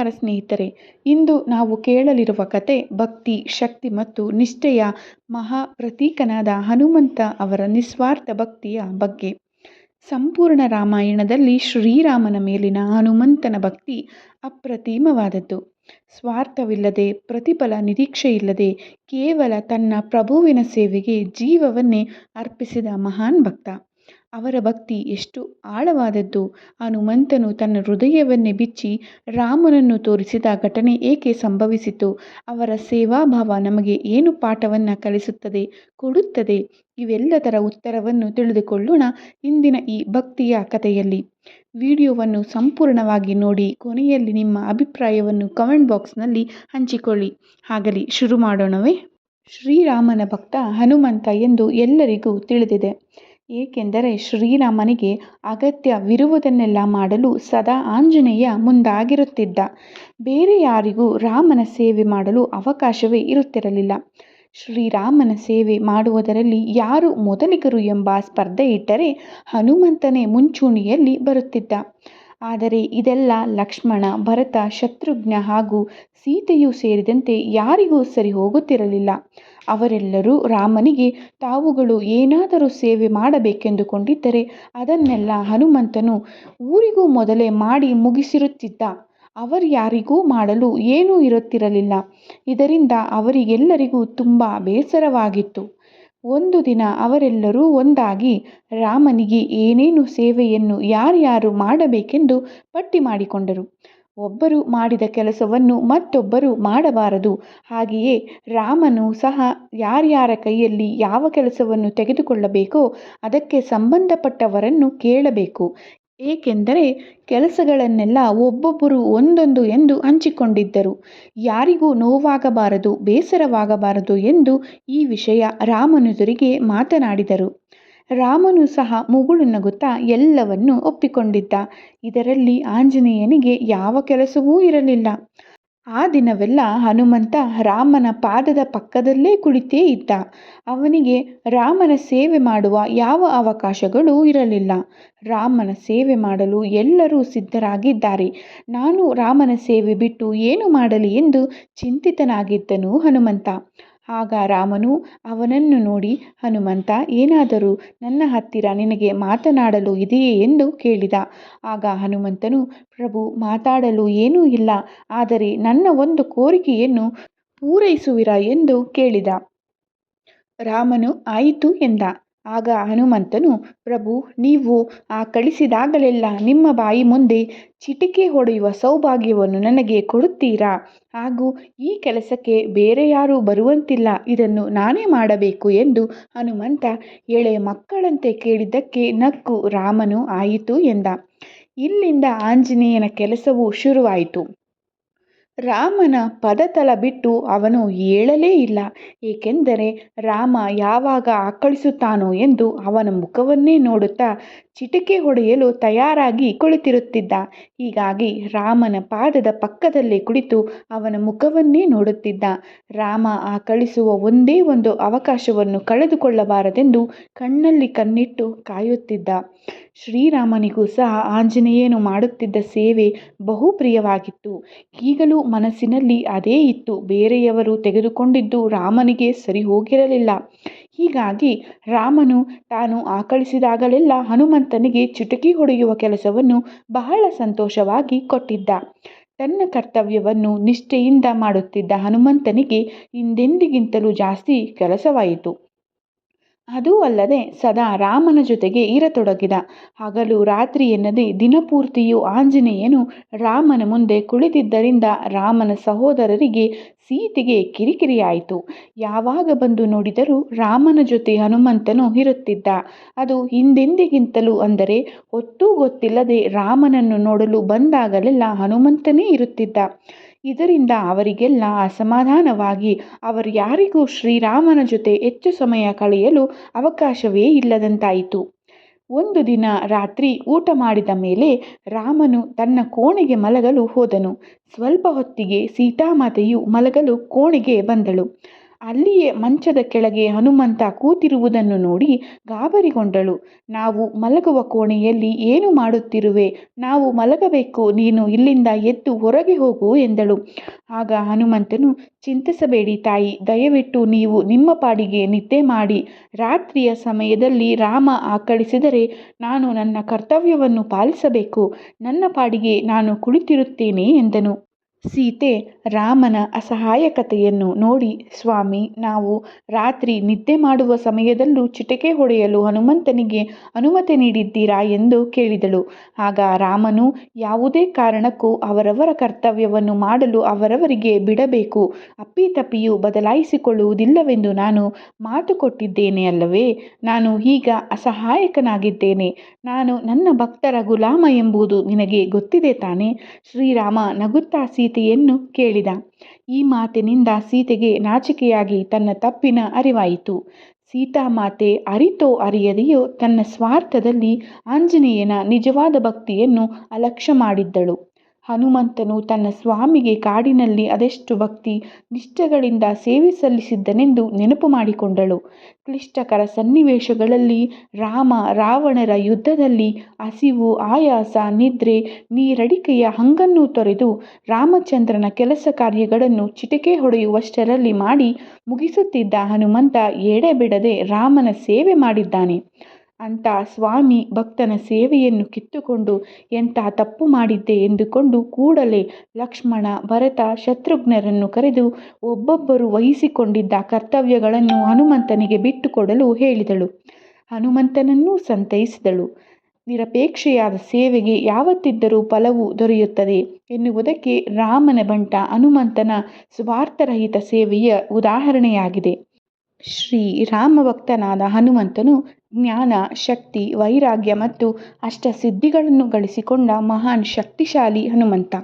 ನಮಸ್ಕಾರ ಸ್ನೇಹಿತರೆ, ಇಂದು ನಾವು ಕೇಳಲಿರುವ ಕತೆ ಭಕ್ತಿ, ಶಕ್ತಿ ಮತ್ತು ನಿಷ್ಠೆಯ ಮಹಾ ಪ್ರತೀಕನಾದ ಹನುಮಂತ ಅವರ ನಿಸ್ವಾರ್ಥ ಭಕ್ತಿಯ ಬಗ್ಗೆ. ಸಂಪೂರ್ಣ ರಾಮಾಯಣದಲ್ಲಿ ಶ್ರೀರಾಮನ ಮೇಲಿನ ಹನುಮಂತನ ಭಕ್ತಿ ಅಪ್ರತಿಮವಾದದ್ದು. ಸ್ವಾರ್ಥವಿಲ್ಲದೆ, ಪ್ರತಿಫಲ ನಿರೀಕ್ಷೆಯಿಲ್ಲದೆ, ಕೇವಲ ತನ್ನ ಪ್ರಭುವಿನ ಸೇವೆಗೆ ಜೀವವನ್ನೇ ಅರ್ಪಿಸಿದ ಮಹಾನ್ ಭಕ್ತ. ಅವರ ಭಕ್ತಿ ಎಷ್ಟು ಆಳವಾದದ್ದು. ಹನುಮಂತನು ತನ್ನ ಹೃದಯವನ್ನೇ ಬಿಚ್ಚಿ ರಾಮನನ್ನು ತೋರಿಸಿದ ಘಟನೆ ಏಕೆ ಸಂಭವಿಸಿತು. ಅವರ ಸೇವಾಭಾವ ನಮಗೆ ಏನು ಪಾಠವನ್ನು ಕಲಿಸುತ್ತದೆ, ಕೊಡುತ್ತದೆ, ಇವೆಲ್ಲದರ ಉತ್ತರವನ್ನು ತಿಳಿದುಕೊಳ್ಳೋಣ ಇಂದಿನ ಈ ಭಕ್ತಿಯ ಕಥೆಯಲ್ಲಿ. ವಿಡಿಯೋವನ್ನು ಸಂಪೂರ್ಣವಾಗಿ ನೋಡಿ ಕೊನೆಯಲ್ಲಿ ನಿಮ್ಮ ಅಭಿಪ್ರಾಯವನ್ನು ಕಮೆಂಟ್ ಬಾಕ್ಸ್ನಲ್ಲಿ ಹಂಚಿಕೊಳ್ಳಿ. ಆಗಲಿ ಶುರು ಮಾಡೋಣವೇ. ಶ್ರೀರಾಮನ ಭಕ್ತ ಹನುಮಂತ ಎಂದು ಎಲ್ಲರಿಗೂ ತಿಳಿದಿದೆ. ಏಕೆಂದರೆ ಶ್ರೀರಾಮನಿಗೆ ಅಗತ್ಯವಿರುವುದನ್ನೆಲ್ಲ ಮಾಡಲು ಸದಾ ಆಂಜನೇಯ ಮುಂದಾಗಿರುತ್ತಿದ್ದ. ಬೇರೆ ಯಾರಿಗೂ ರಾಮನ ಸೇವೆ ಮಾಡಲು ಅವಕಾಶವೇ ಇರುತ್ತಿರಲಿಲ್ಲ. ಶ್ರೀರಾಮನ ಸೇವೆ ಮಾಡುವುದರಲ್ಲಿ ಯಾರು ಮೊದಲಿಗರು ಎಂಬ ಸ್ಪರ್ಧೆ ಇಟ್ಟರೆ ಹನುಮಂತನೇ ಮುಂಚೂಣಿಯಲ್ಲಿ ಬರುತ್ತಿದ್ದ. ಆದರೆ ಇದೆಲ್ಲ ಲಕ್ಷ್ಮಣ, ಭರತ, ಶತ್ರುಘ್ನ ಹಾಗೂ ಸೀತೆಯೂ ಸೇರಿದಂತೆ ಯಾರಿಗೂ ಸರಿ ಹೋಗುತ್ತಿರಲಿಲ್ಲ ಅವರೆಲ್ಲರೂ ರಾಮನಿಗೆ, ತಾವುಗಳು ಏನಾದರೂ ಸೇವೆ ಮಾಡಬೇಕೆಂದುಕೊಂಡಿದ್ದರೆ ಅದನ್ನೆಲ್ಲ ಹನುಮಂತನು ಊರಿಗೂ ಮೊದಲೇ ಮಾಡಿ ಮುಗಿಸಿರುತ್ತಿದ್ದ. ಅವರ್ಯಾರಿಗೂ ಮಾಡಲು ಏನೂ ಇರುತ್ತಿರಲಿಲ್ಲ. ಇದರಿಂದ ಅವರಿಗೆಲ್ಲರಿಗೂ ತುಂಬ ಬೇಸರವಾಗಿತ್ತು. ಒಂದು ದಿನ ಅವರೆಲ್ಲರೂ ಒಂದಾಗಿ, ರಾಮನಿಗೆ ಏನೇನು ಸೇವೆಯನ್ನು ಯಾರ್ಯಾರು ಮಾಡಬೇಕೆಂದು ಪಟ್ಟಿ ಮಾಡಿಕೊಂಡರು. ಒಬ್ಬರು ಮಾಡಿದ ಕೆಲಸವನ್ನು ಮತ್ತೊಬ್ಬರು ಮಾಡಬಾರದು. ಹಾಗೆಯೇ ರಾಮನು ಸಹ ಯಾರ್ಯಾರ ಕೈಯಲ್ಲಿ ಯಾವ ಕೆಲಸವನ್ನು ತೆಗೆದುಕೊಳ್ಳಬೇಕೋ ಅದಕ್ಕೆ ಸಂಬಂಧಪಟ್ಟವರನ್ನು ಕೇಳಬೇಕು. ಏಕೆಂದರೆ ಕೆಲಸಗಳನ್ನೆಲ್ಲ ಒಬ್ಬೊಬ್ಬರು ಒಂದೊಂದು ಎಂದು ಹಂಚಿಕೊಂಡಿದ್ದರು. ಯಾರಿಗೂ ನೋವಾಗಬಾರದು, ಬೇಸರವಾಗಬಾರದು ಎಂದು ಈ ವಿಷಯ ರಾಮನೆದುರಿಗೆ ಮಾತನಾಡಿದರು. ರಾಮನು ಸಹ ಮುಗುಳು ನಗುತ್ತಾ ಎಲ್ಲವನ್ನೂ ಒಪ್ಪಿಕೊಂಡಿದ್ದ. ಇದರಲ್ಲಿ ಆಂಜನೇಯನಿಗೆ ಯಾವ ಕೆಲಸವೂ ಇರಲಿಲ್ಲ. ಆ ದಿನವೆಲ್ಲ ಹನುಮಂತ ರಾಮನ ಪಾದದ ಪಕ್ಕದಲ್ಲೇ ಕುಳಿತೇ ಇದ್ದ. ಅವನಿಗೆ ರಾಮನ ಸೇವೆ ಮಾಡುವ ಯಾವ ಅವಕಾಶಗಳು ಇರಲಿಲ್ಲ. ರಾಮನ ಸೇವೆ ಮಾಡಲು ಎಲ್ಲರೂ ಸಿದ್ಧರಾಗಿದ್ದಾರೆ. ನಾನು ರಾಮನ ಸೇವೆ ಬಿಟ್ಟು ಏನು ಮಾಡಲಿ ಎಂದು ಚಿಂತಿತನಾಗಿದ್ದನು ಹನುಮಂತ. ಆಗ ರಾಮನು ಅವನನ್ನು ನೋಡಿ, ಹನುಮಂತ, ಏನಾದರೂ ನನ್ನ ಹತ್ತಿರ ನಿನಗೆ ಮಾತನಾಡಲು ಇದೆಯೇ ಎಂದು ಕೇಳಿದ. ಆಗ ಹನುಮಂತನು, ಪ್ರಭು, ಮಾತಾಡಲು ಏನೂ ಇಲ್ಲ, ಆದರೆ ನನ್ನ ಒಂದು ಕೋರಿಕೆಯನ್ನು ಪೂರೈಸುವಿರಾ? ಎಂದು ಕೇಳಿದ. ರಾಮನು, ಆಯಿತು ಎಂದ. ಆಗ ಹನುಮಂತನು, ಪ್ರಭು, ನೀವು ಆ ಕಳಿಸಿದಾಗಲೆಲ್ಲ ನಿಮ್ಮ ಬಾಯಿ ಮುಂದೆ ಚಿಟಿಕೆ ಹೊಡೆಯುವ ಸೌಭಾಗ್ಯವನ್ನು ನನಗೆ ಕೊಡುತ್ತೀರಾ? ಹಾಗೂ ಈ ಕೆಲಸಕ್ಕೆ ಬೇರೆ ಯಾರೂ ಬರುವಂತಿಲ್ಲ, ಇದನ್ನು ನಾನೇ ಮಾಡಬೇಕು ಎಂದು ಹನುಮಂತ ಎಳೆ ಮಕ್ಕಳಂತೆ ಕೇಳಿದ್ದಕ್ಕೆ ನಕ್ಕು ರಾಮನು ಆಯಿತು ಎಂದ. ಇಲ್ಲಿಂದ ಆಂಜನೇಯನ ಕೆಲಸವು ಶುರುವಾಯಿತು. ರಾಮನ ಪದತಲ ಬಿಟ್ಟು ಅವನು ಏಳಲೇ ಇಲ್ಲ. ಏಕೆಂದರೆ ರಾಮ ಯಾವಾಗ ಆಕಳಿಸುತ್ತಾನೋ ಎಂದು ಅವನ ಮುಖವನ್ನೇ ನೋಡುತ್ತಾ ಚಿಟಿಕೆ ಹೊಡೆಯಲು ತಯಾರಾಗಿ ಕುಳಿತಿರುತ್ತಿದ್ದ. ಹೀಗಾಗಿ ರಾಮನ ಪಾದದ ಪಕ್ಕದಲ್ಲೇ ಕುಳಿತು ಅವನ ಮುಖವನ್ನೇ ನೋಡುತ್ತಿದ್ದ. ರಾಮ ಆಕಳಿಸುವ ಒಂದೇ ಒಂದು ಅವಕಾಶವನ್ನು ಕಳೆದುಕೊಳ್ಳಬಾರದೆಂದು ಕಣ್ಣಲ್ಲಿ ಕಣ್ಣಿಟ್ಟು ಕಾಯುತ್ತಿದ್ದ. ಶ್ರೀರಾಮನಿಗೂ ಸಹ ಆಂಜನೇಯನು ಮಾಡುತ್ತಿದ್ದ ಸೇವೆ ಬಹು ಪ್ರಿಯವಾಗಿತ್ತು ಈಗಲೂ ಮನಸ್ಸಿನಲ್ಲಿ ಅದೇ ಇತ್ತು. ಬೇರೆಯವರು ತೆಗೆದುಕೊಂಡಿದ್ದು ರಾಮನಿಗೆ ಸರಿ ಹೋಗಿರಲಿಲ್ಲ ಹೀಗಾಗಿ ರಾಮನು ತಾನು ಆಕಳಿಸಿದಾಗಲೆಲ್ಲ ಹನುಮಂತನಿಗೆ ಚಿಟಕಿ ಹೊಡೆಯುವ ಕೆಲಸವನ್ನು ಬಹಳ ಸಂತೋಷವಾಗಿ ಕೊಟ್ಟಿದ್ದ. ತನ್ನ ಕರ್ತವ್ಯವನ್ನು ನಿಷ್ಠೆಯಿಂದ ಮಾಡುತ್ತಿದ್ದ ಹನುಮಂತನಿಗೆ ಹಿಂದೆಂದಿಗಿಂತಲೂ ಜಾಸ್ತಿ ಕೆಲಸವಾಯಿತು. ಅದೂ ಅಲ್ಲದೆ ಸದಾ ರಾಮನ ಜೊತೆಗೆ ಇರತೊಡಗಿದ. ಹಗಲು ರಾತ್ರಿ ಎನ್ನದೆ ದಿನಪೂರ್ತಿಯೂ ಆಂಜನೇಯನು ರಾಮನ ಮುಂದೆ ಕುಳಿತಿದ್ದರಿಂದ ರಾಮನ ಸಹೋದರರಿಗೆ ಸೀತೆಗೆ ಕಿರಿಕಿರಿಯಾಯಿತು. ಯಾವಾಗ ಬಂದು ನೋಡಿದರೂ ರಾಮನ ಜೊತೆ ಹನುಮಂತನು ಇರುತ್ತಿದ್ದ. ಅದು ಹಿಂದೆಂದಿಗಿಂತಲೂ ಅಂದರೆ ಹೊತ್ತೂ ಗೊತ್ತಿಲ್ಲದೆ ರಾಮನನ್ನು ನೋಡಲು ಬಂದಾಗಲೆಲ್ಲ ಹನುಮಂತನೇ ಇರುತ್ತಿದ್ದ. ಇದರಿಂದ ಅವರಿಗೆಲ್ಲ ಅಸಮಾಧಾನವಾಗಿ ಅವರ್ಯಾರಿಗೂ ಶ್ರೀರಾಮನ ಜೊತೆ ಹೆಚ್ಚು ಸಮಯ ಕಳೆಯಲು ಅವಕಾಶವೇ ಇಲ್ಲದಂತಾಯಿತು. ಒಂದು ದಿನ ರಾತ್ರಿ ಊಟ ಮಾಡಿದ ಮೇಲೆ ರಾಮನು ತನ್ನ ಕೋಣೆಗೆ ಮಲಗಲು ಹೋದನು. ಸ್ವಲ್ಪ ಹೊತ್ತಿಗೆ ಸೀತಾಮಾತೆಯು ಮಲಗಲು ಕೋಣೆಗೆ ಬಂದಳು. ಅಲ್ಲಿಯೇ ಮಂಚದ ಕೆಳಗೆ ಹನುಮಂತ ಕೂತಿರುವುದನ್ನು ನೋಡಿ ಗಾಬರಿಗೊಂಡಳು. ನಾವು ಮಲಗುವ ಕೋಣೆಯಲ್ಲಿ ಏನು ಮಾಡುತ್ತಿರುವೆ? ನಾವು ಮಲಗಬೇಕು, ನೀನು ಇಲ್ಲಿಂದ ಎದ್ದು ಹೊರಗೆ ಹೋಗು ಎಂದಳು. ಆಗ ಹನುಮಂತನು, ಚಿಂತಿಸಬೇಡಿ ತಾಯಿ, ದಯವಿಟ್ಟು ನೀವು ನಿಮ್ಮ ಪಾಡಿಗೆ ನಿದ್ದೆ ಮಾಡಿ. ರಾತ್ರಿಯ ಸಮಯದಲ್ಲಿ ರಾಮ ಆಕಳಿಸಿದರೆ ನಾನು ನನ್ನ ಕರ್ತವ್ಯವನ್ನು ಪಾಲಿಸಬೇಕು. ನನ್ನ ಪಾಡಿಗೆ ನಾನು ಕುಳಿತಿರುತ್ತೇನೆ ಎಂದನು. ಸೀತೆ ರಾಮನ ಅಸಹಾಯಕತೆಯನ್ನು ನೋಡಿ, ಸ್ವಾಮಿ, ನಾವು ರಾತ್ರಿ ನಿದ್ದೆ ಮಾಡುವ ಸಮಯದಲ್ಲೂ ಚಿಟಿಕೆ ಹೊಡೆಯಲು ಹನುಮಂತನಿಗೆ ಅನುಮತಿ ನೀಡಿದ್ದೀರಾ ಎಂದು ಕೇಳಿದಳು. ಆಗ ರಾಮನು, ಯಾವುದೇ ಕಾರಣಕ್ಕೂ ಅವರವರ ಕರ್ತವ್ಯವನ್ನು ಮಾಡಲು ಅವರವರಿಗೆ ಬಿಡಬೇಕು ಅಪ್ಪಿತಪ್ಪಿಯು ಬದಲಾಯಿಸಿಕೊಳ್ಳುವುದಿಲ್ಲವೆಂದು ನಾನು ಮಾತು ಕೊಟ್ಟಿದ್ದೇನೆ ಅಲ್ಲವೇ? ನಾನು ಈಗ ಅಸಹಾಯಕನಾಗಿದ್ದೇನೆ. ನಾನು ನನ್ನ ಭಕ್ತರ ಗುಲಾಮ ಎಂಬುದು ನಿನಗೆ ಗೊತ್ತಿದೆ ತಾನೆ? ಶ್ರೀರಾಮ ನಗುತ್ತಾ ಸೀತೆಯನ್ನು ಕೇಳಿದ. ಈ ಮಾತಿನಿಂದ ಸೀತೆಗೆ ನಾಚಿಕೆಯಾಗಿ ತನ್ನ ತಪ್ಪಿನ ಅರಿವಾಯಿತು. ಸೀತಾಮಾತೆ ಅರಿತೋ ಅರಿಯದೆಯೋ ತನ್ನ ಸ್ವಾರ್ಥದಲ್ಲಿ ಆಂಜನೇಯನ ನಿಜವಾದ ಭಕ್ತಿಯನ್ನು ಅಲಕ್ಷ್ಯ ಮಾಡಿದ್ದಳು. ಹನುಮಂತನು ತನ್ನ ಸ್ವಾಮಿಗೆ ಕಾಡಿನಲ್ಲಿ ಅದೆಷ್ಟು ಭಕ್ತಿ, ನಿಷ್ಠೆಗಳಿಂದ ಸೇವೆ ಸಲ್ಲಿಸಿದ್ದನೆಂದು ನೆನಪು ಮಾಡಿಕೊಂಡಳು. ಕ್ಲಿಷ್ಟಕರ ಸನ್ನಿವೇಶಗಳಲ್ಲಿ ರಾಮ ರಾವಣರ ಯುದ್ಧದಲ್ಲಿ ಹಸಿವು, ಆಯಾಸ, ನಿದ್ರೆ, ನೀರಡಿಕೆಯ ಹಂಗನ್ನು ತೊರೆದು ರಾಮಚಂದ್ರನ ಕೆಲಸ ಕಾರ್ಯಗಳನ್ನು ಚಿಟಿಕೆ ಹೊಡೆಯುವಷ್ಟರಲ್ಲಿ ಮಾಡಿ ಮುಗಿಸುತ್ತಿದ್ದ ಹನುಮಂತ ಎಡೆಬಿಡದೆ ರಾಮನ ಸೇವೆ ಮಾಡಿದ್ದಾನೆ. ಅಂತ ಸ್ವಾಮಿ ಭಕ್ತನ ಸೇವೆಯನ್ನು ಕಿತ್ತುಕೊಂಡು ಎಂಥ ತಪ್ಪು ಮಾಡಿದ್ದೆ ಎಂದುಕೊಂಡು ಕೂಡಲೇ ಲಕ್ಷ್ಮಣ, ಭರತ, ಶತ್ರುಘ್ನರನ್ನು ಕರೆದು ಒಬ್ಬೊಬ್ಬರು ವಹಿಸಿಕೊಂಡಿದ್ದ ಕರ್ತವ್ಯಗಳನ್ನು ಹನುಮಂತನಿಗೆ ಬಿಟ್ಟುಕೊಡಲು ಹೇಳಿದಳು. ಹನುಮಂತನನ್ನೂ ಸಂತೈಸಿದಳು. ನಿರಪೇಕ್ಷೆಯಾದ ಸೇವೆಗೆ ಯಾವತ್ತಿದ್ದರೂ ಫಲವು ದೊರೆಯುತ್ತದೆ ಎನ್ನುವುದಕ್ಕೆ ರಾಮನ ಬಂಟ ಹನುಮಂತನ ಸ್ವಾರ್ಥರಹಿತ ಸೇವೆಯ ಉದಾಹರಣೆಯಾಗಿದೆ. ಶ್ರೀ ರಾಮಭಕ್ತನಾದ ಹನುಮಂತನು ಜ್ಞಾನ, ಶಕ್ತಿ, ವೈರಾಗ್ಯ ಮತ್ತು ಅಷ್ಟಸಿದ್ಧಿಗಳನ್ನು ಗಳಿಸಿಕೊಂಡ ಮಹಾನ್ ಶಕ್ತಿಶಾಲಿ ಹನುಮಂತ.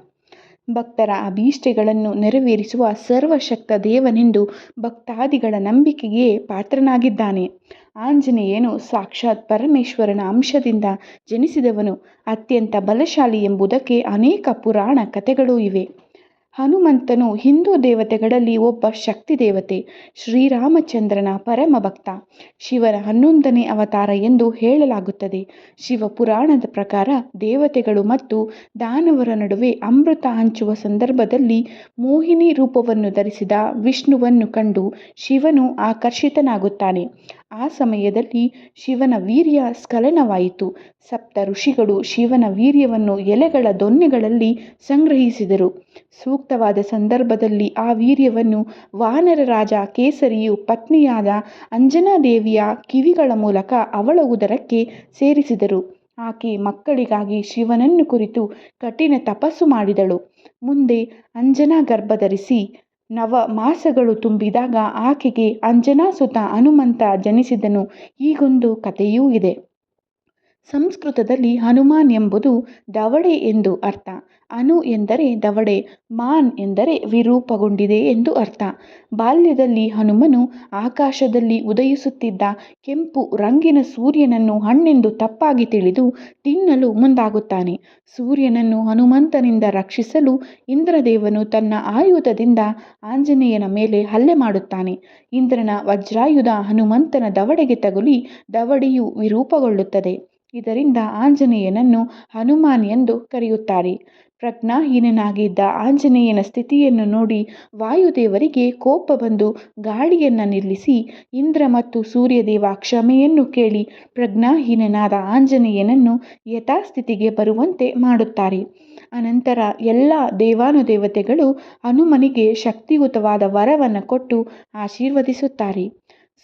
ಭಕ್ತರ ಅಭೀಷ್ಟೆಗಳನ್ನು ನೆರವೇರಿಸುವ ಸರ್ವಶಕ್ತ ದೇವನೆಂದು ಭಕ್ತಾದಿಗಳ ನಂಬಿಕೆಗೆ ಪಾತ್ರನಾಗಿದ್ದಾನೆ. ಆಂಜನೇಯನು ಸಾಕ್ಷಾತ್ ಪರಮೇಶ್ವರನ ಅಂಶದಿಂದ ಜನಿಸಿದವನು, ಅತ್ಯಂತ ಬಲಶಾಲಿ ಎಂಬುದಕ್ಕೆ ಅನೇಕ ಪುರಾಣ ಕಥೆಗಳೂ ಇವೆ. ಹನುಮಂತನು ಹಿಂದೂ ದೇವತೆಗಳಲ್ಲಿ ಒಬ್ಬ ಶಕ್ತಿ ದೇವತೆ, ಶ್ರೀರಾಮಚಂದ್ರನ ಪರಮ ಭಕ್ತ. ಶಿವನ ಹನ್ನೊಂದನೇ ಅವತಾರ ಎಂದು ಹೇಳಲಾಗುತ್ತದೆ. ಶಿವ ಪುರಾಣದ ಪ್ರಕಾರ ದೇವತೆಗಳು ಮತ್ತು ದಾನವರ ನಡುವೆ ಅಮೃತ ಹಂಚುವ ಸಂದರ್ಭದಲ್ಲಿ ಮೋಹಿನಿ ರೂಪವನ್ನು ಧರಿಸಿದ ವಿಷ್ಣುವನ್ನು ಕಂಡು ಶಿವನು ಆಕರ್ಷಿತನಾಗುತ್ತಾನೆ. ಆ ಸಮಯದಲ್ಲಿ ಶಿವನ ವೀರ್ಯ ಸ್ಖಲನವಾಯಿತು. ಸಪ್ತ ಋಷಿಗಳು ಶಿವನ ವೀರ್ಯವನ್ನು ಎಲೆಗಳ ದೊನ್ನೆಗಳಲ್ಲಿ ಸಂಗ್ರಹಿಸಿದರು. ಸೂಕ್ತವಾದ ಸಂದರ್ಭದಲ್ಲಿ ಆ ವೀರ್ಯವನ್ನು ವಾನರ ರಾಜ ಕೇಸರಿಯು ಪತ್ನಿಯಾದ ಅಂಜನಾದೇವಿಯ ಕಿವಿಗಳ ಮೂಲಕ ಅವಳ ಉದರಕ್ಕೆ ಸೇರಿಸಿದರು. ಆಕೆ ಮಕ್ಕಳಿಗಾಗಿ ಶಿವನನ್ನು ಕುರಿತು ಕಠಿಣ ತಪಸ್ಸು ಮಾಡಿದಳು. ಮುಂದೆ ಅಂಜನಾ ಗರ್ಭಧರಿಸಿ ನವ ಮಾಸಗಳು ತುಂಬಿದಾಗ ಆಕೆಗೆ ಅಂಜನಾಸುತ ಹನುಮಂತ ಜನಿಸಿದನು. ಹೀಗೊಂದು ಕಥೆಯೂ ಇದೆ. ಸಂಸ್ಕೃತದಲ್ಲಿ ಹನುಮಾನ್ ಎಂಬುದು ದವಡೆ ಎಂದು ಅರ್ಥ. ಅನು ಎಂದರೆ ದವಡೆ, ಮಾನ್ ಎಂದರೆ ವಿರೂಪಗೊಂಡಿದೆ ಎಂದು ಅರ್ಥ. ಬಾಲ್ಯದಲ್ಲಿ ಹನುಮನು ಆಕಾಶದಲ್ಲಿ ಉದಯಿಸುತ್ತಿದ್ದ ಕೆಂಪು ರಂಗಿನ ಸೂರ್ಯನನ್ನು ಹಣ್ಣೆಂದು ತಪ್ಪಾಗಿ ತಿಳಿದು ತಿನ್ನಲು ಮುಂದಾಗುತ್ತಾನೆ. ಸೂರ್ಯನನ್ನು ಹನುಮಂತನಿಂದ ರಕ್ಷಿಸಲು ಇಂದ್ರದೇವನು ತನ್ನ ಆಯುಧದಿಂದ ಆಂಜನೇಯನ ಮೇಲೆ ಹಲ್ಲೆ ಮಾಡುತ್ತಾನೆ. ಇಂದ್ರನ ವಜ್ರಾಯುಧ ಹನುಮಂತನ ದವಡೆಗೆ ತಗುಲಿ, ದವಡೆಯು ವಿರೂಪಗೊಳ್ಳುತ್ತದೆ. ಇದರಿಂದ ಆಂಜನೇಯನನ್ನು ಹನುಮಾನ್ ಎಂದು ಕರೆಯುತ್ತಾರೆ. ಪ್ರಜ್ಞಾಹೀನನಾಗಿದ್ದ ಆಂಜನೇಯನ ಸ್ಥಿತಿಯನ್ನು ನೋಡಿ ವಾಯುದೇವರಿಗೆ ಕೋಪ ಬಂದು ಗಾಳಿಯನ್ನು ನಿಲ್ಲಿಸಿ ಇಂದ್ರ ಮತ್ತು ಸೂರ್ಯದೇವ ಕ್ಷಮೆಯನ್ನು ಕೇಳಿ ಪ್ರಜ್ಞಾಹೀನನಾದ ಆಂಜನೇಯನನ್ನು ಯಥಾಸ್ಥಿತಿಗೆ ಬರುವಂತೆ ಮಾಡುತ್ತಾರೆ. ಅನಂತರ ಎಲ್ಲ ದೇವಾನುದೇವತೆಗಳು ಹನುಮನಿಗೆ ಶಕ್ತಿಯುತವಾದ ವರವನ್ನು ಕೊಟ್ಟು ಆಶೀರ್ವದಿಸುತ್ತಾರೆ.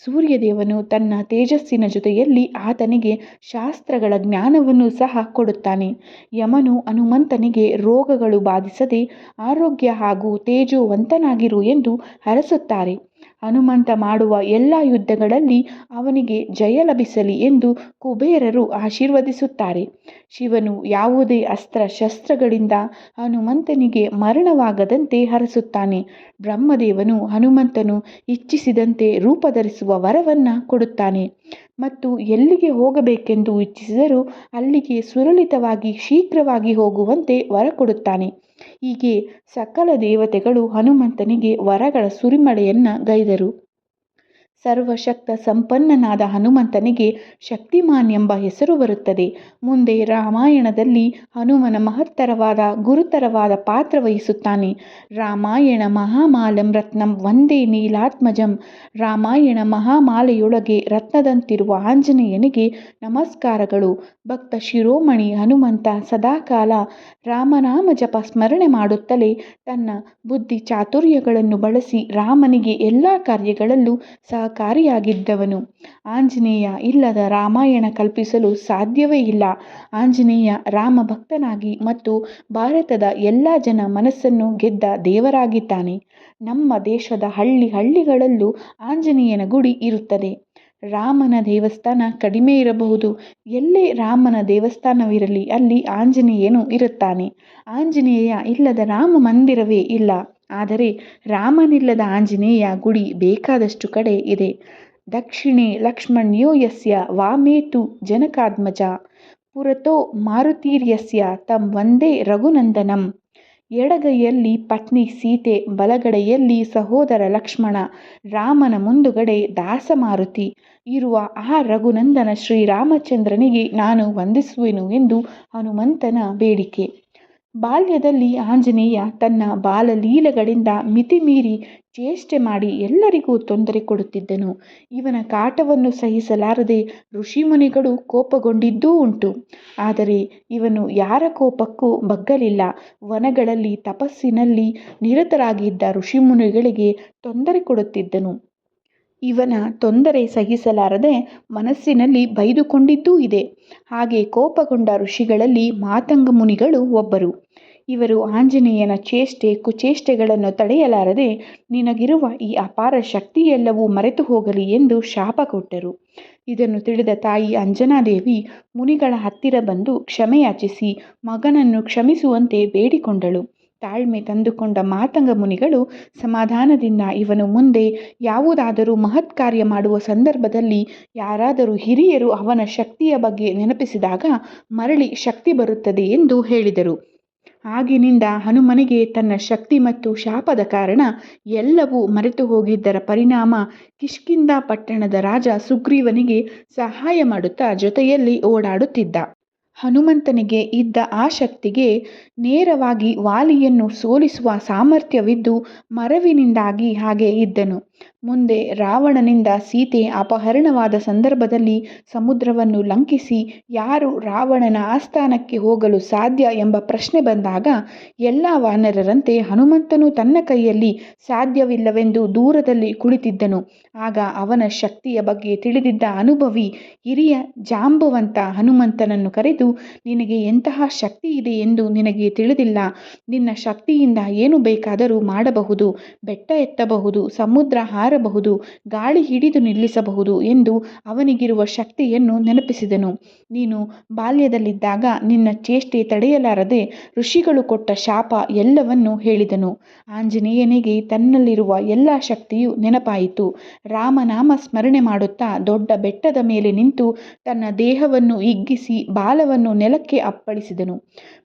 ಸೂರ್ಯದೇವನು ತನ್ನ ತೇಜಸ್ಸಿನ ಜೊತೆಯಲ್ಲಿ ಆತನಿಗೆ ಶಾಸ್ತ್ರಗಳ ಜ್ಞಾನವನ್ನು ಸಹ ಕೊಡುತ್ತಾನೆ. ಯಮನು ಹನುಮಂತನಿಗೆ ರೋಗಗಳು ಬಾಧಿಸದೆ ಆರೋಗ್ಯ ಹಾಗೂ ತೇಜೋವಂತನಾಗಿರು ಎಂದು ಹರಸುತ್ತಾರೆ. ಹನುಮಂತ ಮಾಡುವ ಎಲ್ಲ ಯುದ್ಧಗಳಲ್ಲಿ ಅವನಿಗೆ ಜಯ ಲಭಿಸಲಿ ಎಂದು ಕುಬೇರರು ಆಶೀರ್ವದಿಸುತ್ತಾರೆ. ಶಿವನು ಯಾವುದೇ ಅಸ್ತ್ರ ಶಸ್ತ್ರಗಳಿಂದ ಹನುಮಂತನಿಗೆ ಮರಣವಾಗದಂತೆ ಹರಸುತ್ತಾನೆ. ಬ್ರಹ್ಮದೇವನು ಹನುಮಂತನು ಇಚ್ಛಿಸಿದಂತೆ ರೂಪಧರಿಸುವ ವರವನ್ನು ಕೊಡುತ್ತಾನೆ. ಮತ್ತು ಎಲ್ಲಿಗೆ ಹೋಗಬೇಕೆಂದು ಇಚ್ಛಿಸಿದರೂ ಅಲ್ಲಿಗೆ ಸುರಳಿತವಾಗಿ ಶೀಘ್ರವಾಗಿ ಹೋಗುವಂತೆ ವರ ಕೊಡುತ್ತಾನೆ ಹೀಗೆ ಸಕಲ ದೇವತೆಗಳು ಹನುಮಂತನಿಗೆ ವರಗಳ ಸುರಿಮಳೆಯನ್ನು ಗೈದರು. ಸರ್ವಶಕ್ತ ಸಂಪನ್ನನಾದ ಹನುಮಂತನಿಗೆ ಶಕ್ತಿಮಾನ್ ಎಂಬ ಹೆಸರು ಬರುತ್ತದೆ. ಮುಂದೆ ರಾಮಾಯಣದಲ್ಲಿ ಹನುಮನ ಮಹತ್ತರವಾದ, ಗುರುತರವಾದ ಪಾತ್ರ ವಹಿಸುತ್ತಾನೆ. ರಾಮಾಯಣ ಮಹಾಮಾಲಂ ರತ್ನಂ ಒಂದೇ ನೀಲಾತ್ಮಜಂ. ರಾಮಾಯಣ ಮಹಾಮಾಲೆಯೊಳಗೆ ರತ್ನದಂತಿರುವ ಆಂಜನೇಯನಿಗೆ ನಮಸ್ಕಾರಗಳು. ಭಕ್ತ ಶಿರೋಮಣಿ ಹನುಮಂತ ಸದಾಕಾಲ ರಾಮನಾಮ ಜಪ ಸ್ಮರಣೆ ಮಾಡುತ್ತಲೇ ತನ್ನ ಬುದ್ಧಿ ಚಾತುರ್ಯಗಳನ್ನು ಬಳಸಿ ರಾಮನಿಗೆ ಎಲ್ಲ ಕಾರ್ಯಗಳಲ್ಲೂ ಸಹಕಾರಿಯಾಗಿದ್ದವನು ಆಂಜನೇಯ ಇಲ್ಲದ ರಾಮಾಯಣ ಕಲ್ಪಿಸಲು ಸಾಧ್ಯವೇ ಇಲ್ಲ. ಆಂಜನೇಯ ರಾಮ ಭಕ್ತನಾಗಿ ಮತ್ತು ಭಾರತದ ಎಲ್ಲ ಜನ ಮನಸ್ಸನ್ನು ಗೆದ್ದ ದೇವರಾಗಿದ್ದಾನೆ. ನಮ್ಮ ದೇಶದ ಹಳ್ಳಿ ಹಳ್ಳಿಗಳಲ್ಲೂ ಆಂಜನೇಯನ ಗುಡಿ ಇರುತ್ತದೆ. ರಾಮನ ದೇವಸ್ಥಾನ ಕಡಿಮೆ ಇರಬಹುದು. ಎಲ್ಲೇ ರಾಮನ ದೇವಸ್ಥಾನವಿರಲಿ ಅಲ್ಲಿ ಆಂಜನೇಯನು ಇರುತ್ತಾನೆ. ಆಂಜನೇಯ ಇಲ್ಲದ ರಾಮ ಮಂದಿರವೇ ಇಲ್ಲ. ಆದರೆ ರಾಮನಿಲ್ಲದ ಆಂಜನೇಯ ಗುಡಿ ಬೇಕಾದಷ್ಟು ಕಡೆ ಇದೆ. ದಕ್ಷಿಣೆ ಲಕ್ಷ್ಮಣ್ಯೋ ಯಸ್ಯ ವಾಮೇತು ಜನಕಾತ್ಮಜ ಪುರತೋ ಮಾರುತೀರ್ಯಸ್ಯ ತಂ ವಂದೇ ರಘುನಂದನಂ. ಎಡಗೈಯಲ್ಲಿ ಪತ್ನಿ ಸೀತೆ, ಬಲಗಡೆಯಲ್ಲಿ ಸಹೋದರ ಲಕ್ಷ್ಮಣ, ರಾಮನ ಮುಂದುಗಡೆ ದಾಸ ಮಾರುತಿ. ಇರುವ ಆ ರಘುನಂದನ ಶ್ರೀರಾಮಚಂದ್ರನಿಗೆ ನಾನು ವಂದಿಸುವೆನು ಎಂದು ಹನುಮಂತನ ಬೇಡಿಕೆ. ಬಾಲ್ಯದಲ್ಲಿ ಆಂಜನೇಯ ತನ್ನ ಬಾಲಲೀಲೆಗಳಿಂದ ಮಿತಿಮೀರಿ ಚೇಷ್ಟೆ ಮಾಡಿ ಎಲ್ಲರಿಗೂ ತೊಂದರೆ ಕೊಡುತ್ತಿದ್ದನು. ಇವನ ಕಾಟವನ್ನು ಸಹಿಸಲಾರದೆ ಋಷಿಮುನಿಗಳು ಕೋಪಗೊಂಡಿದ್ದೂ ಉಂಟು. ಆದರೆ ಇವನು ಯಾರ ಕೋಪಕ್ಕೂ ಬಗ್ಗಲಿಲ್ಲ. ವನಗಳಲ್ಲಿ ತಪಸ್ಸಿನಲ್ಲಿ ನಿರತರಾಗಿದ್ದ ಋಷಿಮುನಿಗಳಿಗೆ ತೊಂದರೆ ಕೊಡುತ್ತಿದ್ದನು. ಇವನ ತೊಂದರೆ ಸಹಿಸಲಾರದೆ ಮನಸ್ಸಿನಲ್ಲಿ ಬೈದುಕೊಂಡಿದ್ದೂ ಇದೆ. ಹಾಗೆ ಕೋಪಗೊಂಡ ಋಷಿಗಳಲ್ಲಿ ಮಾತಂಗ ಮುನಿಗಳು ಒಬ್ಬರು. ಇವರು ಆಂಜನೇಯನ ಚೇಷ್ಟೆ, ಕುಚೇಷ್ಟೆಗಳನ್ನು ತಡೆಯಲಾರದೆ, ನಿನಗಿರುವ ಈ ಅಪಾರ ಶಕ್ತಿಯೆಲ್ಲವೂ ಮರೆತು ಹೋಗಲಿ ಎಂದು ಶಾಪ ಕೊಟ್ಟರು. ಇದನ್ನು ತಿಳಿದ ತಾಯಿ ಅಂಜನಾದೇವಿ ಮುನಿಗಳ ಹತ್ತಿರ ಬಂದು ಕ್ಷಮೆಯಾಚಿಸಿ, ಮಗನನ್ನು ಕ್ಷಮಿಸುವಂತೆ ಬೇಡಿಕೊಂಡಳು. ತಾಳ್ಮೆ ತಂದುಕೊಂಡ ಮಾತಂಗ ಮುನಿಗಳು ಸಮಾಧಾನದಿಂದ ಇವನು ಮುಂದೆ ಯಾವುದಾದರೂ ಮಹತ್ ಕಾರ್ಯ ಮಾಡುವ ಸಂದರ್ಭದಲ್ಲಿ ಯಾರಾದರೂ ಹಿರಿಯರು ಅವನ ಶಕ್ತಿಯ ಬಗ್ಗೆ ನೆನಪಿಸಿದಾಗ ಮರಳಿ ಶಕ್ತಿ ಬರುತ್ತದೆ ಎಂದು ಹೇಳಿದರು. ಆಗಿನಿಂದ ಹನುಮನಿಗೆ ತನ್ನ ಶಕ್ತಿ ಮತ್ತು ಶಾಪದ ಕಾರಣ ಎಲ್ಲವೂ ಮರೆತು ಹೋಗಿದ್ದರ ಪರಿಣಾಮ ಕಿಷ್ಕಿಂದ ಪಟ್ಟಣದ ರಾಜ ಸುಗ್ರೀವನಿಗೆ ಸಹಾಯ ಮಾಡುತ್ತಾ ಜೊತೆಯಲ್ಲಿ ಓಡಾಡುತ್ತಿದ್ದ. ಹನುಮಂತನಿಗೆ ಇದ್ದ ಆ ಶಕ್ತಿಗೆ ನೇರವಾಗಿ ವಾಲಿಯನ್ನು ಸೋಲಿಸುವ ಸಾಮರ್ಥ್ಯವಿದ್ದು ಮರವಿನಿಂದಾಗಿ ಹಾಗೆ ಇದ್ದನು. ಮುಂದೆ ರಾವಣನಿಂದ ಸೀತೆ ಅಪಹರಣವಾದ ಸಂದರ್ಭದಲ್ಲಿ ಸಮುದ್ರವನ್ನು ಲಂಕಿಸಿ ಯಾರು ರಾವಣನ ಆಸ್ಥಾನಕ್ಕೆ ಹೋಗಲು ಸಾಧ್ಯ ಎಂಬ ಪ್ರಶ್ನೆ ಬಂದಾಗ ಎಲ್ಲ ವಾನರರಂತೆ ಹನುಮಂತನು ತನ್ನ ಕೈಯಲ್ಲಿ ಸಾಧ್ಯವಿಲ್ಲವೆಂದು ದೂರದಲ್ಲಿ ಕುಳಿತಿದ್ದನು. ಆಗ ಅವನ ಶಕ್ತಿಯ ಬಗ್ಗೆ ತಿಳಿದಿದ್ದ ಅನುಭವಿ, ಹಿರಿಯ ಜಾಂಬವಂತ ಹನುಮಂತನನ್ನು ಕರೆದು, ನಿನಗೆ ಎಂತಹ ಶಕ್ತಿ ಇದೆ ಎಂದು ನಿನಗೆ ತಿಳಿದಿಲ್ಲ. ನಿನ್ನ ಶಕ್ತಿಯಿಂದ ಏನು ಬೇಕಾದರೂ ಮಾಡಬಹುದು, ಬೆಟ್ಟ ಎತ್ತಬಹುದು, ಸಮುದ್ರ ಹಾರಬಹುದು, ಗಾಳಿ ಹಿಡಿದು ನಿಲ್ಲಿಸಬಹುದು ಎಂದು ಅವನಿಗಿರುವ ಶಕ್ತಿಯನ್ನು ನೆನಪಿಸಿದನು. ನೀನು ಬಾಲ್ಯದಲ್ಲಿದ್ದಾಗ ನಿನ್ನ ಚೇಷ್ಟೆ ತಡೆಯಲಾರದೆ ಋಷಿಗಳು ಕೊಟ್ಟ ಶಾಪ ಎಲ್ಲವನ್ನೂ ಹೇಳಿದನು. ಆಂಜನೇಯನಿಗೆ ತನ್ನಲ್ಲಿರುವ ಎಲ್ಲ ಶಕ್ತಿಯು ನೆನಪಾಯಿತು. ರಾಮನಾಮ ಸ್ಮರಣೆ ಮಾಡುತ್ತಾ ದೊಡ್ಡ ಬೆಟ್ಟದ ಮೇಲೆ ನಿಂತು ತನ್ನ ದೇಹವನ್ನು ಹಿಗ್ಗಿಸಿ ಬಾಲವನ್ನು ನೆಲಕ್ಕೆ ಅಪ್ಪಳಿಸಿದನು.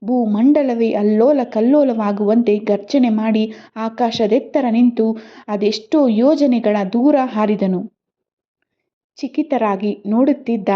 ಭೂಮಂಡಲವೇ ಅಲ್ಲೋಲ ಕಲ್ಲೋಲವಾಗುವಂತೆ ಗರ್ಜನೆ ಮಾಡಿ ಆಕಾಶದೆತ್ತರ ನಿಂತು ಅದೆಷ್ಟೋ ಯೋಜನೆಗಳ ದೂರ ಹಾರಿದನು. ಚಿಕಿತರಾಗಿ ನೋಡುತ್ತಿದ್ದ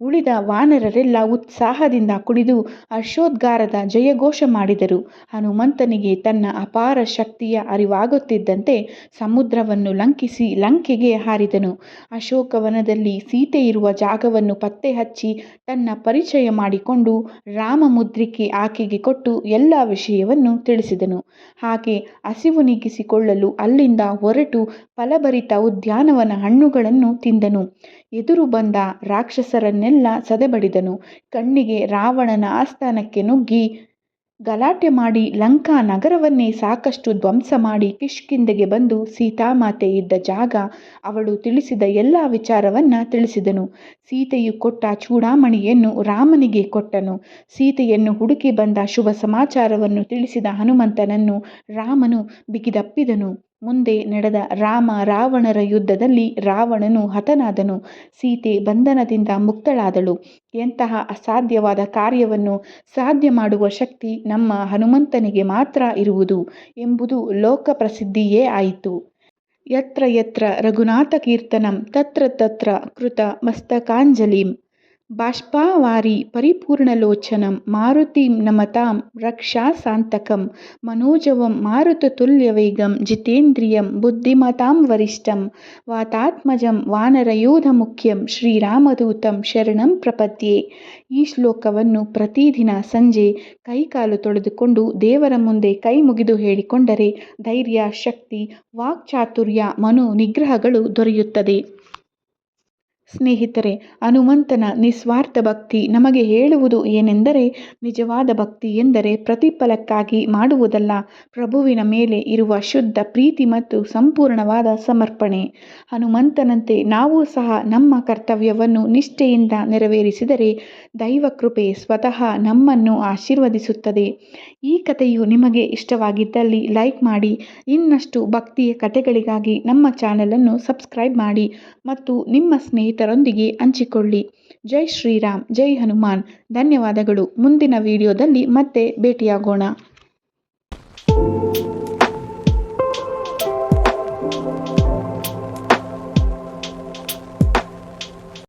ಉಳಿದ ವಾನರರೆಲ್ಲ ಉತ್ಸಾಹದಿಂದ ಕುಣಿದು ಹರ್ಷೋದ್ಗಾರದ ಜಯಘೋಷ ಮಾಡಿದರು. ಹನುಮಂತನಿಗೆ ತನ್ನ ಅಪಾರ ಶಕ್ತಿಯ ಅರಿವಾಗುತ್ತಿದ್ದಂತೆ ಸಮುದ್ರವನ್ನು ಲಂಕಿಸಿ ಲಂಕೆಗೆ ಹಾರಿದನು. ಅಶೋಕವನದಲ್ಲಿ ಸೀತೆ ಇರುವ ಜಾಗವನ್ನು ಪತ್ತೆ ಹಚ್ಚಿ ತನ್ನ ಪರಿಚಯ ಮಾಡಿಕೊಂಡು ರಾಮಮುದ್ರಿಕೆ ಆಕೆಗೆ ಕೊಟ್ಟು ಎಲ್ಲ ವಿಷಯವನ್ನು ತಿಳಿಸಿದನು. ಹಾಗೆ ಹಸಿವು ನೀಗಿಸಿಕೊಳ್ಳಲು ಅಲ್ಲಿಂದ ಹೊರಟು ಫಲಭರಿತ ಉದ್ಯಾನವನ ಹಣ್ಣುಗಳನ್ನು ತಿಂದನು. ಎದುರು ಬಂದ ರಾಕ್ಷಸರನ್ನೆಲ್ಲ ಸದೆಬಡಿದನು. ಕಣ್ಣಿಗೆ ರಾವಣನ ಆಸ್ಥಾನಕ್ಕೆ ನುಗ್ಗಿ ಗಲಾಟೆ ಮಾಡಿ ಲಂಕಾ ನಗರವನ್ನೇ ಸಾಕಷ್ಟು ಧ್ವಂಸ ಮಾಡಿ ಕಿಷ್ಕಿಂದೆಗೆ ಬಂದು ಸೀತಾಮಾತೆ ಇದ್ದ ಜಾಗ ಅವಳು ತಿಳಿಸಿದ ಎಲ್ಲ ವಿಚಾರವನ್ನ ತಿಳಿಸಿದನು. ಸೀತೆಯು ಕೊಟ್ಟ ಚೂಡಾಮಣಿಯನ್ನು ರಾಮನಿಗೆ ಕೊಟ್ಟನು. ಸೀತೆಯನ್ನು ಹುಡುಕಿ ಬಂದ ಶುಭ ಸಮಾಚಾರವನ್ನು ತಿಳಿಸಿದ ಹನುಮಂತನನ್ನು ರಾಮನು ಬಿಗಿದಪ್ಪಿದನು. ಮುಂದೆ ನಡೆದ ರಾಮ ರಾವಣರ ಯುದ್ಧದಲ್ಲಿ ರಾವಣನು ಹತನಾದನು. ಸೀತೆ ಬಂಧನದಿಂದ ಮುಕ್ತಳಾದಳು. ಎಂತಹ ಅಸಾಧ್ಯವಾದ ಕಾರ್ಯವನ್ನು ಸಾಧ್ಯ ಮಾಡುವ ಶಕ್ತಿ ನಮ್ಮ ಹನುಮಂತನಿಗೆ ಮಾತ್ರ ಇರುವುದು ಎಂಬುದು ಲೋಕ ಪ್ರಸಿದ್ಧಿಯೇ ಆಯಿತು. ಯತ್ರ ಯತ್ರ ರಘುನಾಥ ಕೀರ್ತನಂ ತತ್ರ ತತ್ರ ಕೃತ ಮಸ್ತಕಾಂಜಲಿಂ. ಬಾಷ್ಪಾವಾರಿ ಪರಿಪೂರ್ಣಲೋಚನಂ ಮಾರುತಿಂ ನಮತಾಂ ರಕ್ಷಾಸಾಂತಕಂ ಮನೋಜವಂ ಮಾರುತತುಲ್ಯವೇಗಂ ಜಿತೇಂದ್ರಿಯಂ ಬುದ್ಧಿಮತಾಂ ವರಿಷ್ಠಂ ವಾತಾತ್ಮಜಂ ವಾನರಯೂಥಮುಖ್ಯಂ ಶ್ರೀರಾಮದೂತಂ ಶರಣಂ ಪ್ರಪದ್ಯೆ ಈ ಶ್ಲೋಕವನ್ನು ಪ್ರತಿದಿನ ಸಂಜೆ ಕೈಕಾಲು ತೊಳೆದುಕೊಂಡು ದೇವರ ಮುಂದೆ ಕೈ ಮುಗಿದು ಹೇಳಿಕೊಂಡರೆ ಧೈರ್ಯ ಶಕ್ತಿ ವಾಕ್ಚಾತುರ್ಯ ಮನೋ ನಿಗ್ರಹಗಳು ದೊರೆಯುತ್ತದೆ. ಸ್ನೇಹಿತರೆ, ಹನುಮಂತನ ನಿಸ್ವಾರ್ಥ ಭಕ್ತಿ ನಮಗೆ ಹೇಳುವುದು ಏನೆಂದರೆ, ನಿಜವಾದ ಭಕ್ತಿ ಎಂದರೆ ಪ್ರತಿಫಲಕ್ಕಾಗಿ ಮಾಡುವುದಲ್ಲ, ಪ್ರಭುವಿನ ಮೇಲೆ ಇರುವ ಶುದ್ಧ ಪ್ರೀತಿ ಮತ್ತು ಸಂಪೂರ್ಣವಾದ ಸಮರ್ಪಣೆ. ಹನುಮಂತನಂತೆ ನಾವು ಸಹ ನಮ್ಮ ಕರ್ತವ್ಯವನ್ನು ನಿಷ್ಠೆಯಿಂದ ನೆರವೇರಿಸಿದರೆ, ದೈವ ಕೃಪೆ ಸ್ವತಃ ನಮ್ಮನ್ನು ಆಶೀರ್ವದಿಸುತ್ತದೆ. ಈ ಕಥೆಯು ನಿಮಗೆ ಇಷ್ಟವಾಗಿದ್ದಲ್ಲಿ ಲೈಕ್ ಮಾಡಿ, ಇನ್ನಷ್ಟು ಭಕ್ತಿಯ ಕಥೆಗಳಿಗಾಗಿ ನಮ್ಮ ಚಾನಲನ್ನು ಸಬ್ಸ್ಕ್ರೈಬ್ ಮಾಡಿ ಮತ್ತು ನಿಮ್ಮ ಸ್ನೇಹಿತರೊಂದಿಗೆ ಹಂಚಿಕೊಳ್ಳಿ. ಜೈ ಶ್ರೀರಾಮ್ ಜೈ ಹನುಮಾನ್. ಧನ್ಯವಾದಗಳು. ಮುಂದಿನ ವಿಡಿಯೋದಲ್ಲಿ ಮತ್ತೆ ಭೇಟಿಯಾಗೋಣ.